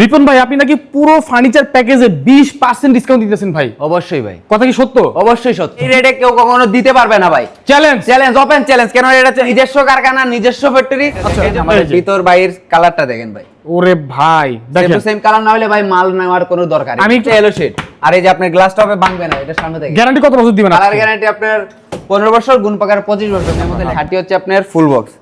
রিপন ভাই আপনি নাকি পুরো ফার্নিচার প্যাকেজে বিশ পার্সেন্ট ডিসকাউন্ট দিতেছেন ভাই? অবশ্যই ভাই। কথা কি সত্য? অবশ্যই সত্য। এই রেটে কেউ কখনো দিতে পারবে না ভাই। চ্যালেঞ্জ চ্যালেঞ্জ ওপেন চ্যালেঞ্জ কেন এটা হচ্ছে নিজস্ব কারখানা নিজস্ব ফ্যাক্টরি আমাদের ভিতর বাইরের কালারটা দেখেন ভাই। ওরে ভাই দেখেন। সেম কালার না হলে ভাই মাল নেওয়ার কোনো দরকার নেই। আমি এলো শেড আর এই যে আপনার গ্লাসটা হবে ভাঙবে না এটা সামনে থেকে গ্যারান্টি কত বছর দিবেন কালার? গ্যারান্টি আপনার পনেরো বছর গুণ পাকার পঁচিশ বছর। এর মধ্যে খাটি হচ্ছে আপনার ফুল বক্স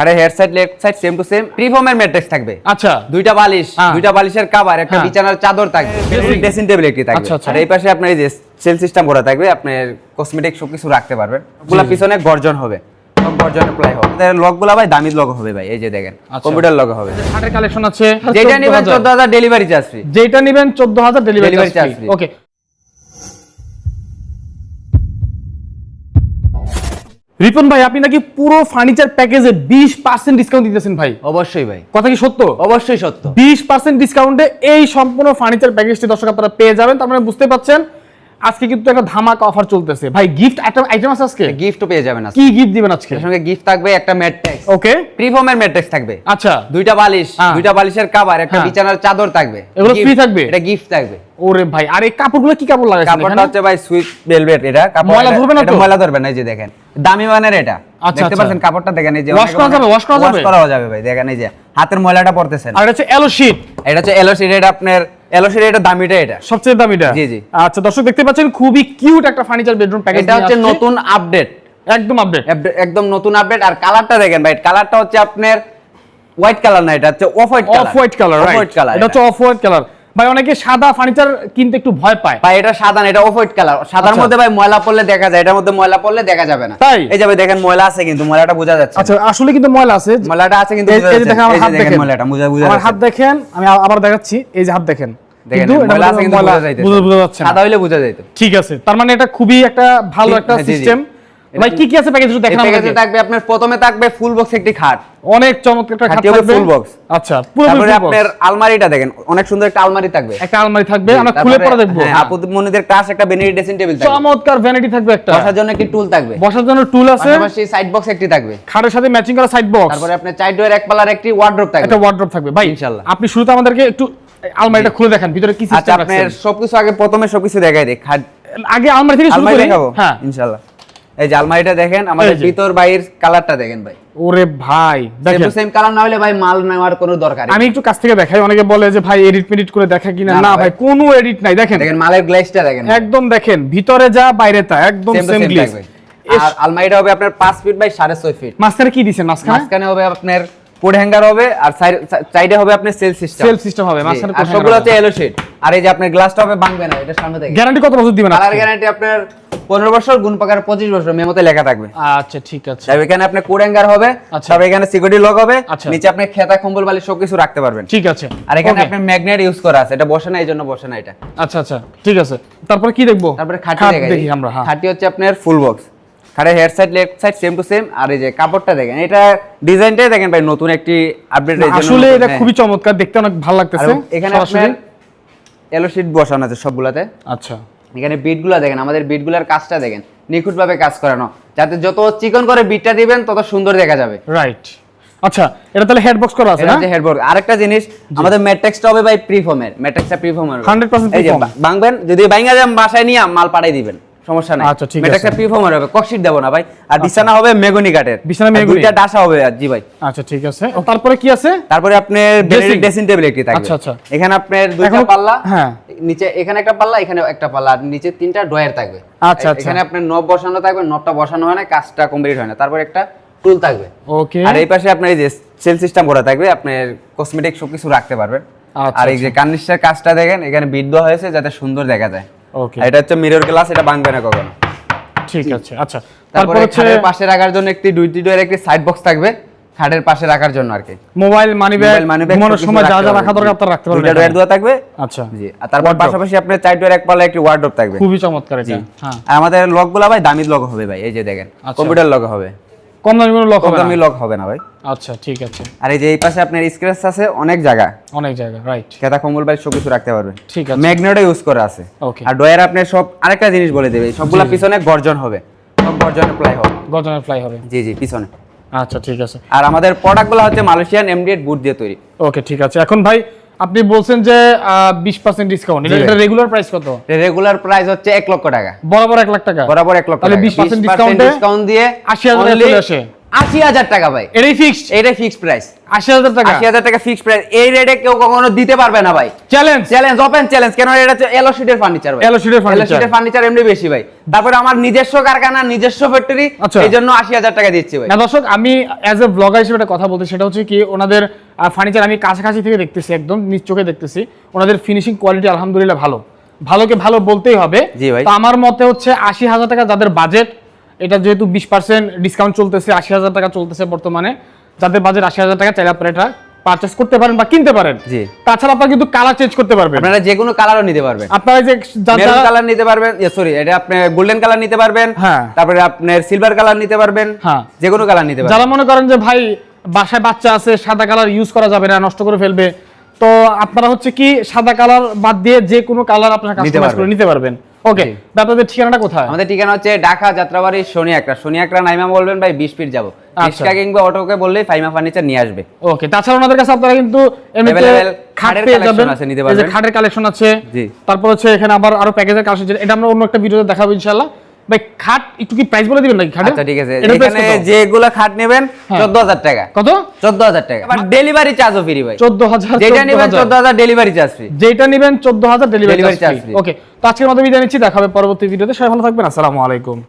খাটে head side left side same to same প্রিফর্মের matrix থাকবে। আচ্ছা। দুইটা বালিশ হ্যাঁ। দুইটা বালিশের কভার একটা হ্যাঁ। বিছানার চাদর থাকবে ড্রেসিং টেবিল একটি থাকবে। আচ্ছা, আচ্ছা। আর এই পাশে আপনার এই যে সেল সিস্টেম করা থাকবে আপনার কসমেটিক সবকিছু রাখতে পারবেন। ওগুলা পিছনে গর্জন হবে। সব গর্জনে প্লাই হবে। লকগুলা ভাই দামি লগ হবে ভাই এই যে দেখেন আচ্ছা। কম্পিউটার লগ হবে। হাটের কালেকশন আছে যেটা নেবেন 14,000 চোদ্দ হাজার ডেলিভারি চার্জ ফ্রি যেটা নেবেন চোদ্দ হাজার delivery Delivery charge free। Okay Ripon ভাই আপনি নাকি পুরো ফার্নিচার প্যাকেজে বিশ পার্সেন্ট ডিসকাউন্ট দিতেছেন ভাই? অবশ্যই ভাই। কথা কি সত্য? অবশ্যই সত্য। বিশ পার্সেন্ট ডিসকাউন্টে এই সম্পূর্ণ ফার্নিচার প্যাকেজটি দর্শক আপনারা পেয়ে যাবেন। তার মানে বুঝতে পাচ্ছেন আজকে কিন্তু একটা ধামাকা অফার চলতেছে। ভাই গিফট আইটেম আইটেম আছে আজকে? গিফটও পেয়ে যাবেন আজকে। কি গিফট দিবেন আজকে? এর সঙ্গে গিফট থাকবে একটা ম্যাট্রিক্স ওকে প্রিফর্মের ম্যাট্রিক্স থাকবে। আচ্ছা। দুইটা বালিশ হ্যাঁ। দুইটা বালিশের কভার একটা হ্যাঁ। বিছানার চাদর থাকবে। এগুলো free থাকবে? এটা গিফট থাকবে। ওরে ভাই আর এই কাপড়গুলো কি কাপড় লাগাইছেন কাপড়টা হচ্ছে ভাই সুইট ভেলভেট এটা কাপড় ময়লা ধরবে না তো? ময়লা ধরবে না এই যে দেখেন। দামি মানের এটা। আচ্ছা, দেখতে আচ্ছা। পাচ্ছেন কাপড়টা দেখেন এই যে অনেকে করা যাবে, wash করা যাবে? করাও যাবে ভাই দেখেন এই যে হাতের ময়লাটা পড়তেছে আর এটা হচ্ছে এলো শিট এটা হচ্ছে এলওসি এটা আপনার এলওসি এটা দামিটা এটা। সবচেয়ে দামিটা? জি, জি। আচ্ছা দর্শক দেখতে পাচ্ছেন খুবই কিউট একটা ফার্নিচার বেডরুম প্যাকেজ এটা হচ্ছে নতুন আপডেট একদম আপডেট একদম নতুন আপডেট আর কালারটা দেখেন ভাই কালারটা হচ্ছে আপনার হোয়াইট কালার না এটা হচ্ছে off white off white colour off right white colour এটা হচ্ছে অফ হোয়াইট কালার ভাই অনেকে সাদা ফার্নিচার কিনতে একটু ভয় পায়। ভাই এটা সাদা না এটা অফ হোয়াইট কালার সাদার আচ্ছা। মধ্যে ভাই ময়লা পড়লে দেখা যায়। এটার মধ্যে ময়লা পড়লে দেখা যাবে না। তাই? এই যাবে দেখেন ময়লা আছে কিন্তু ময়লাটা বোঝা যাচ্ছে আচ্ছা আসলে কিন্তু ময়লা আছে। ময়লাটা আছে কিন্তু এই- যে দেখেন আমার হাত দেখেন ময়লাটা বোঝা বোঝা আমার হাত দেখেন আমি আবার দেখাচ্ছি। এই যে হাত দেখেন। দেখেন ময়লা আছে কিন্তু বোঝা যাইতেছে বোঝা- বোঝা যাচ্ছে সাদা হইলে বোঝা যাইতো। ঠিক আছে তার মানে এটা খুবই একটা ভালো একটা হ্যাঁ। সিস্টেম ভাই কি কি আছে প্যাকেজ এই দেখেন আমাকে। থাকবে আপনার প্রথমে থাকবে ফুল বক্স একটি খাট। অনেক চমৎকার একটা খাট থাকবে। full box। আচ্ছা পুরো তারপরে আপনার আলমারিটা দেখেন অনেক সুন্দর একটা আলমারি থাকবে। একটা আলমারি থাকবে আমরা খুলে পরে দেখব। হ্যাঁ, মনিদের একটা বেনির ড্রেসিং টেবিল থাকবে। চমৎকার ভ্যানিটি থাকবে একটা। বসার জন্য একটি টুল থাকবে। বসার জন্য টুল আছে। পাশাপাশি সাইড বক্স একটি থাকবে। খাটের সাথে ম্যাচিং করা সাইড বক্স তারপরে আপনার ডোয়ের এক পাল্লার একটি ওয়ার্ড্রোব থাকবে। একটা ওয়ার্ড্রপ থাকবে। ভাই ইনশাআল্লাহ। আপনি শুরুতে আমাদেরকে একটু আলমারিটা খুলে দেখান ভিতরে কি আচ্ছা সিস্টেম আপনার রাখছেন? সবকিছু আগে প্রথমে সবকিছু দেখাই দেখ খাট আগে আলমারি থেকে শুরু করি? হ্যাঁ। ইনশাআল্লাহ। এই যে আলমারিটা দেখেন আমাদের ভিতর বাইরের কালারটা দেখেন ভাই। ওরে ভাই দেখেন। সেম কালার না হলে ভাই মাল নেওয়ার কোনো দরকার আমি একটু কাছ থেকে দেখাই অনেকে বলে যে ভাই এডিট মেডিট করে দেখা কিনা। না, ভাই। কোনো এডিট নাই দেখেন। দেখেন মালের গ্লেজটা দেখেন একদম দেখেন ভিতরে যা বাইরে তা একদম সেম আর আলমারিটা হবে আপনার 5 ফিট বাই 6.5 ফিট মাঝখানে কি দিবেন মাঝখানে? মাঝখানে হবে আপনার কোড হ্যাঙ্গার হবে আর সাইডে হবে আপনার সেল সিস্টেম। সেলফ সিস্টেম হবে মাঝখানে আর সবগুলো হচ্ছে এলো শেড আর এই যে আপনার গ্লাসটা হবে ভাঙবে না এটা সামনে থেকে। গ্যারান্টি কত বছর দিবেন আজকে? গ্যারান্টি আপনার 15 বছর গুণ পাকার 25 বছর মেমোতে লেখা থাকবে। আচ্ছা ঠিক আছে। এখানে আপনার কোড হ্যাঙ্গার হবে আচ্ছা। তারপর এখানে সিকিউরিটি লক হবে আচ্ছা। নিচে আপনি খেতা কম্বল বালি সবকিছু রাখতে পারবেন। ঠিক আছে। আর এখানে. আপনার ম্যাগনেট ইউজ করা আছে এটা বসে না এই জন্য বসে না এটা। আচ্ছা আচ্ছা ঠিক আছে। তারপরে কি দেখব? তারপরে খাটি দেখি আমরা হ্যাঁ। খাটি হচ্ছে আপনার ফুল বক্স খাটের head side left side same to same আর এই যে কাপড়টা দেখেন এটা ডিজাইনটাই দেখেন ভাই নতুন একটি আপডেট আসলে এটা খুবই চমৎকার দেখতে অনেক ভালো লাগতেছে হ্যাঁ। এখানে। আপনার এলো শিট বসানো আছে সবগুলাতে। আচ্ছা। এখানে বিটগুলো দেখেন আমাদের বিটগুলোর কাজটা দেখেন নিখুঁতভাবে কাজ করানো যাতে যত চিকন করে বিটটা দিবেন তত সুন্দর দেখা যাবে। রাইট আচ্ছা এটা তাহলে হেড বক্স করা আছে না? হচ্ছে হেডবোর্ড আরেকটা জিনিস আমাদের ম্যাট্রিক্সটা হবে ভাই প্রিফর্মের ম্যাট্রিক্সটা প্রিফর্মের 100% এই যে ভাঙবেন যদি ভাঙা যান বাসায় নিয়ে মাল পাঠাই দিবেন। সমস্যা নাই। আচ্ছা, ঠিক আছে। প্রিফর্মের হবে ককশিট দেবো না ভাই। আর বিছানা হবে মেগনি কাঠের। বিছানা আর মেহগনি। দুইটা ডাসা হবে আর জি ভাই। আচ্ছা ঠিক আছে। তারপরে কি আছে? তারপরে আপনার। ড্রেসিং টেবিল একটি থাকবে। আচ্ছা, আচ্ছা। এখানে আপনার দুইটা পাল্লা হ্যাঁ। নিচে এখানে একটা পাল্লা এখানে একটা পাল্লা আর নিচে তিনটা ড্রয়ার থাকবে। আচ্ছা, আচ্ছা। এখানে আপনার নব বসানো থাকবে নবটা বসানো হয় না কাজটা কমপ্লিট হয় না। তারপর একটা টুল থাকবে। ওকে আর এই পাশে আপনার এই যে সেল সিস্টেম করা থাকবে আপনার কসমেটিক সবকিছু রাখতে পারবেন। আচ্ছা, আর এই যে কার্নিশের কাজটা দেখেন এখানে বিট দেওয়া হয়েছে যাতে সুন্দর দেখা যায়। এটা হচ্ছে মিরর গ্লাস এটা ভাঙবে না কখনো। ঠিক আছে আচ্ছা। তারপর হচ্ছে খাটের পাশে রাখার জন্য একটি দুই দুইয়ের একটি সাইড বক্স থাকবে খাটের পাশে রাখার জন্য আর কি। Mobile money bag mobile money bag ঘুমানোর সময় যা যা রাখা দরকার আপনারা রাখতে পারবেন দুইটা ডয়ার। দেওয়া থাকবে? আচ্ছা। জি। আর তারপর পাশাপাশি আপনার চার ডয়ার এক পাল্লা একটি ওয়ার্ডরোব থাকবে। খুবই চমৎকার এটা। হ্যাঁ। আমাদের লকগুলো ভাই দামি লক হবে ভাই এই যে দেখেন। আচ্ছা। কম্পিউটার লক হবে। কম দামি কোনো লক হবে না? লক হবে না ভাই। আচ্ছা ঠিক আছে। আর এই যে এই পাশে আপনার স্ক্র্যাচ আছে অনেক জায়গা। অনেক জায়গা রাইট খেতা কম্বল বাই সবকিছু রাখতে পারবেন ঠিক আছে। ম্যাগনেটও ইউজ করা আছে। ওকে আর ডয়ার আপনার সব আরেকটা জিনিস বলে দেবে সবগুলা। পিছনে গর্জন হবে। সব গর্জনে প্লাই হবে। গর্জনের ফ্লাই হবে। জি জি পিছনে। আচ্ছা ঠিক আছে। আর আমাদের প্রোডাক্টগুলো হচ্ছে মালয়েশিয়ান এমডিএড বুট দিয়ে তৈরি। ওকে ঠিক আছে। এখন ভাই আপনি বলছেন যে বিশ পার্সেন্ট ডিসকাউন্ট এটা রেগুলার প্রাইস কত? রেগুলার প্রাইস হচ্ছে এক লক্ষ টাকা। বরাবর এক লাখ টাকা। বরাবর এক লক্ষ তাহলে টাকা। 20% ডিসকাউন্টে ডিসকাউন্ট দিয়ে 80,000 টাকা চলে আসে। আশি হাজার টাকা ভাই। এটাই ফিক্সড এটাই ফিক্স প্রাইস আশি হাজার টাকা? আশি হাজার টাকা ফিক্স প্রাইস এই রেটে কেউ কখনো দিতে পারবে না ভাই। চ্যালেঞ্জ চ্যালেঞ্জ ওপেন চ্যালেঞ্জ কেন এটা হচ্ছে এলো শিটের ফার্নিচার ভাই। এর furniture। শিটের ফার্নিচার এমনি বেশি ভাই। তারপরে আমার নিজস্ব কারখানা নিজস্ব ফ্যাক্টরি আচ্ছা। এই জন্য আশি হাজার টাকা দিচ্ছি ভাই। না দর্শক আমি অ্যাজ এ ব্লগার হিসেবে একটা কথা বলতে সেটা হচ্ছে কি ওনাদের ফার্নিচার আমি কাছাকাছি থেকে দেখতেছি একদম নিজ চোখে দেখতেছি। ওনাদের ফিনিশিং কোয়ালিটি আলহামদুলিল্লাহ ভালো। ভালোকে ভালো বলতেই হবে। তো আমার মতে হচ্ছে আশি হাজার টাকা যাদের বাজেট এটা যেহেতু বিশ পার্সেন্ট ডিসকাউন্ট চলতেছে আশি হাজার টাকা চলতেছে বর্তমানে। যাদের বাজেট আশি হাজার টাকা চাইলে আপনারা এটা পারচেস করতে পারেন বা কিনতে পারেন। জি। তাছাড়া আপনারা কিন্তু কালার চেঞ্জ করতে পারবেন। আপনারা যে কোনো কালারও নিতে পারবেন। আপনারা যে মেরুন কালার নিতে পারবেন সরি এটা আপনি গোল্ডেন কালার নিতে পারবেন হ্যাঁ। তারপরে আপনি সিলভার কালার নিতে পারবেন হ্যাঁ। যে কোনো কালার নিতে পারবেন। যারা মনে করেন যে ভাই বাসায় বাচ্চা আছে সাদা কালার ইউজ করা যাবে না নষ্ট করে ফেলবে তো আপনারা হচ্ছে কি সাদা কালার বাদ দিয়ে যে কোনো কালার আপনারা কাস্টমাইজ করে নিতে পারবেন। ওকে। আপনাদের ঠিকানাটা কোথায়? আমাদের ঠিকানা হচ্ছে ঢাকা যাত্রাবাড়ি শনি একরা শনি একরা নাইমা বলবেন ভাই বিশ ফিট যাব। আচ্ছা। রিক্সা কিংবা অটোকে বললেই ফাইমা ফার্নিচার নিয়ে আসবে। ওকে তাছাড়া ওনাদের কাছে আপনারা কিন্তু খাটের পেয়ে আছে, নিতে পারবেন। খাটের কালেকশন আছে। তারপর হচ্ছে এখানে আবার আরও প্যাকেজের কালেকশন এটা আমরা অন্য একটা ভিডিওতে দেখাবো ইনশাআল্লাহ। ভাই খাট একটু কি প্রাইস বলে দিবেন নাকি খাট আচ্ছা ঠিক আছে। এখানে যেগুলো খাট নেবেন হ্যাঁ। চোদ্দ হাজার টাকা। কত? চোদ্দ হাজার টাকা ডেলিভারি চার্জও ফ্রি ভাই। চোদ্দ হাজার যেটা নেবেন চোদ্দ হাজার ডেলিভারি চার্জ ফ্রি যেটা নেবেন চোদ্দ হাজার ডেলিভারি চার্জ ফ্রি ওকে তো আজকের মতো বিদায় নিচ্ছি দেখা হবে পরবর্তী ভিডিওতে। সবাই ভালো থাকবেন আসসালামু আলাইকুম।